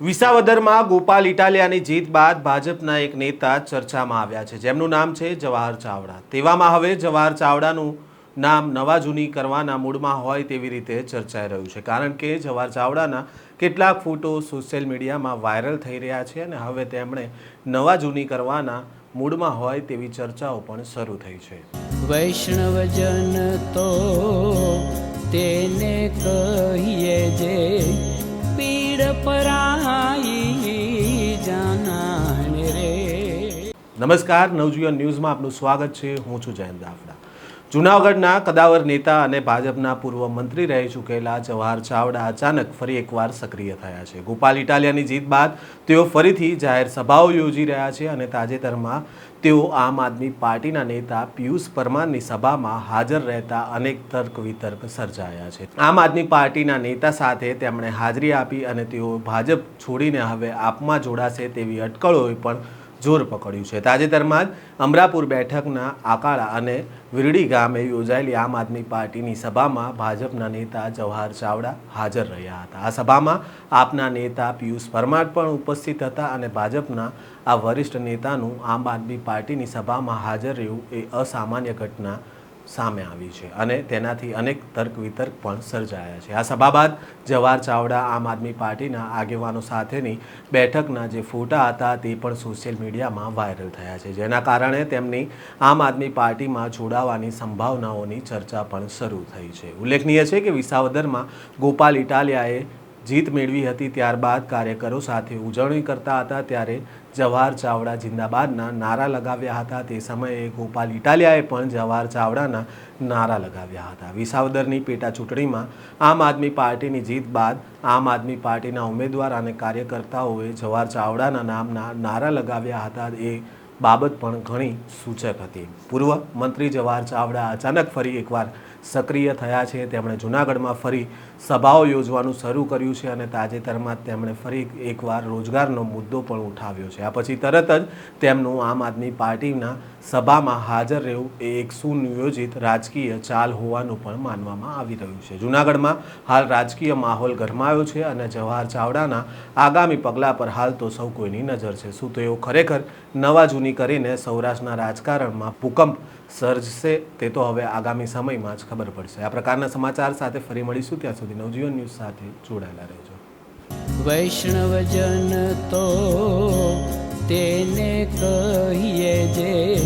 વિસાવદરમાં ગોપાલ ઇટાલિયાની જીત બાદ ભાજપના એક નેતા ચર્ચામાં આવ્યા છે. જેમનું નામ છે જવાહર ચાવડા. તેવામાં હવે જવાહર ચાવડાનું નામ નવા જૂની કરવાના મૂડમાં હોય તેવી રીતે ચર્ચાઈ રહ્યું છે. કારણ કે જવાહર ચાવડાના કેટલાક ફોટો સોશિયલ મીડિયામાં વાયરલ થઈ રહ્યા છે અને હવે તેમણે નવા જૂની કરવાના મૂડમાં હોય તેવી ચર્ચાઓ પણ શરૂ થઈ છે. વૈષ્ણવજન તો તેને કહીએ જે નમસ્કાર, નવજીવન ન્યૂઝમાં આપનું સ્વાગત છે. હું છું જયંત દાફડા જૂનાગઢના કદાવર નેતા અને ભાજપના પૂર્વ મંત્રી રહી ચૂકેલા જવાહર ચાવડા અચાનક ફરી એકવાર સક્રિય થયા છે. ગોપાલ ઇટાલિયાની જીત બાદ તેઓ ફરીથી જાહેર સભાઓ યોજી રહ્યા છે અને તાજેતરમાં તેઓ આમ આદમી પાર્ટીના નેતા પિયુષ પરમારની સભામાં હાજર રહેતા અનેક તર્ક વિતર્ક સર્જાયા છે. આમ આદમી પાર્ટીના નેતા સાથે તેમણે હાજરી આપી અને તેઓ ભાજપ છોડીને હવે આપમાં જોડાશે તેવી અટકળોએ પણ જોર પકડ્યું છે. તાજેતરમાં જ અમરાપુર બેઠકના આકાળા અને વિરડી ગામે યોજાયેલી આમ આદમી પાર્ટીની સભામાં ભાજપના નેતા જવાહર ચાવડા હાજર રહ્યા હતા. આ સભામાં આપના નેતા પિયુષ પરમાર પણ ઉપસ્થિત હતા અને ભાજપના આ વરિષ્ઠ નેતાનું આમ આદમી પાર્ટીની સભામાં હાજર રહેવું એ અસામાન્ય ઘટના સામે આવી છે અને તેનાથી અનેક તર્ક વિતર્ક પણ સર્જાયા છે. આ સભા બાદ જવાહર ચાવડા, આમ આદમી પાર્ટીના આગેવાનો સાથેની બેઠકના જે ફોટા હતા તે પણ સોશિયલ મીડિયામાં વાયરલ થયા છે. જેના કારણે તેમની આમ આદમી પાર્ટીમાં જોડાવાની સંભાવનાઓની ચર્ચા પણ શરૂ થઈ છે. ઉલ્લેખનીય છે કે વિસાવદરમાં ગોપાલ ઇટાલિયાએ જીત મેળવી હતી ત્યારબાદ કાર્યકરો સાથે ઉજવણી કરતા હતા ત્યારે જવાહર ચાવડા જિંદાબાદના નારા લગાવ્યા હતા. તે સમયે ગોપાલ ઇટાલિયાએ પણ જવાહર ચાવડાના નારા લગાવ્યા હતા. વિસાવદરની પેટા ચૂંટણીમાં આમ આદમી પાર્ટીની જીત બાદ આમ આદમી પાર્ટીના ઉમેદવાર અને કાર્યકર્તાઓએ જવાહર ચાવડાના નામના નારા લગાવ્યા હતા. એ બાબત પણ ઘણી સૂચક હતી. પૂર્વ મંત્રી જવાહર ચાવડા અચાનક ફરી એકવાર સક્રિય થયા છે. તેમણે જૂનાગઢમાં ફરી સભાઓ યોજવાનું શરૂ કર્યું છે અને તાજેતરમાં તેમણે ફરી એકવાર રોજગારનો મુદ્દો પણ ઉઠાવ્યો છે. આ પછી તરત જ તેમનું આમ આદમી પાર્ટીના સભામાં હાજર રહેવું એ એક સુનિયોજિત રાજકીય ચાલ હોવાનું પણ માનવામાં આવી રહ્યું છે. જૂનાગઢમાં હાલ રાજકીય માહોલ ગરમાયો છે અને જવાહર ચાવડાના આગામી પગલાં પર હાલ તો સૌ કોઈની નજર છે. શું તેઓ ખરેખર નવા જૂની કરીને સૌરાષ્ટ્રના રાજકારણમાં ભૂકંપ સર્જશે તે તો હવે આગામી સમયમાં જ ખબર પડશે. આ પ્રકારના સમાચાર સાથે ફરી મળીશું. ત્યાં સુધી નવજીવન ન્યૂઝ સાથે જોડાયેલા રહેજો. વૈષ્ણવજન તો તેને કહીએ જે